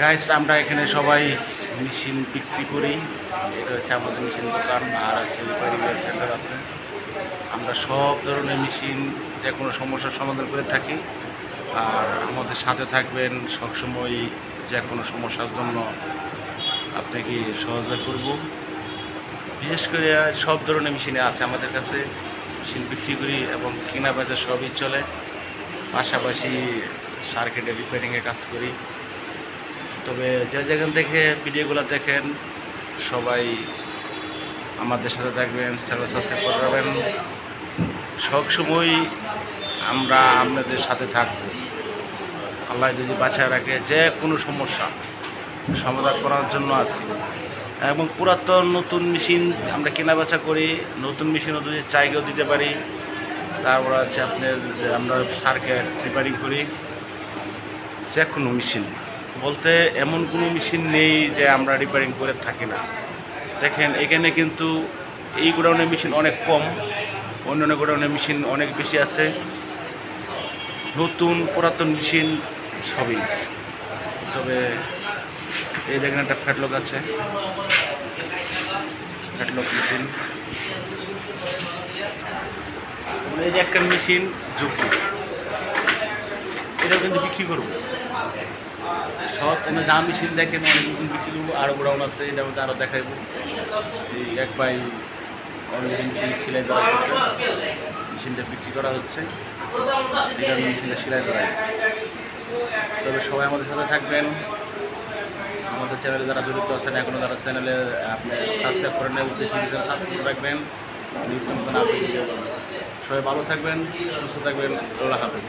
Guys আমরা এখানে সবাই মেশিন বিক্রি করি। এটা হচ্ছে আমাদের মেশিন দোকান, আর হচ্ছে রিপেয়ারিং সেন্টার আছে। আমরা সব ধরনের মেশিন যে কোনো সমস্যার সমাধান করে থাকি। আর আমাদের সাথে থাকবেন সবসময় যে কোনো সমস্যার জন্য আপনাকে সহযোগিতা করব। বিশেষ করে সব ধরনের মেশিনে আছে আমাদের কাছে। মেশিন বিক্রি করি এবং কেনা বেচা সবই চলে। পাশাপাশি সার্কিটের রিপেয়ারিংয়ের কাজ করি। তবে যে যেখান থেকে ভিডিওগুলো দেখেন, সবাই আমাদের সাথে থাকবেন, চ্যানেল সাবস্ক্রাইব করবেন সবসময় আমরা আপনাদের সাথে থাকব। আল্লাহ যদি বাঁচায় রাখে, যে কোনো সমস্যা সমাধান করার জন্য আছি। এবং পুরাতন নতুন মেশিন আমরা কেনা বেচা করি, নতুন মেশিনও যদি চাইকেও দিতে পারি, তারপর আছে আপনার, আমরা সার্কিট রিপেয়ারিং করি। যে কোনো মেশিন। বলতে এমন কোনো মেশিন নেই যে আমরা রিপেয়ারিং করে থাকি না। দেখেন, এখানে কিন্তু এই গোডাউনের মেশিন অনেক কম, অন্যান্য গোডাউনের মেশিন অনেক বেশি আছে। নতুন, পুরাতন মেশিন সবই। তবে এই দেখেন একটা ফ্যাটলক আছে। ফ্যাটলক মেশিন এই যে একটা মেশিন যুক্ত এটাও কিন্তু বিক্রি করব। সব কোনো যা মেশিন দেখেন, অনেক বিক্রি করব আরও গোডাউন আছে, এটা মধ্যে আরও দেখাইবো। এই এক বাই অলরেডি মেশিন সেলাই করা হচ্ছে, মেশিনটা বিক্রি করা হচ্ছে। এটা মেশিনটা সেলাই করা তবে সবাই আমাদের সাথে থাকবেন। আমাদের চ্যানেলে যারা জড়িত আছেন এখনও যারা চ্যানেলে আপনি সাবস্ক্রাইব করেন উদ্দেশ্যে সাবস্ক্রাইব করে রাখবেন। পাবেন। সবাই ভালো থাকবেন, সুস্থ থাকবেন। আল্লাহ হাফেজ।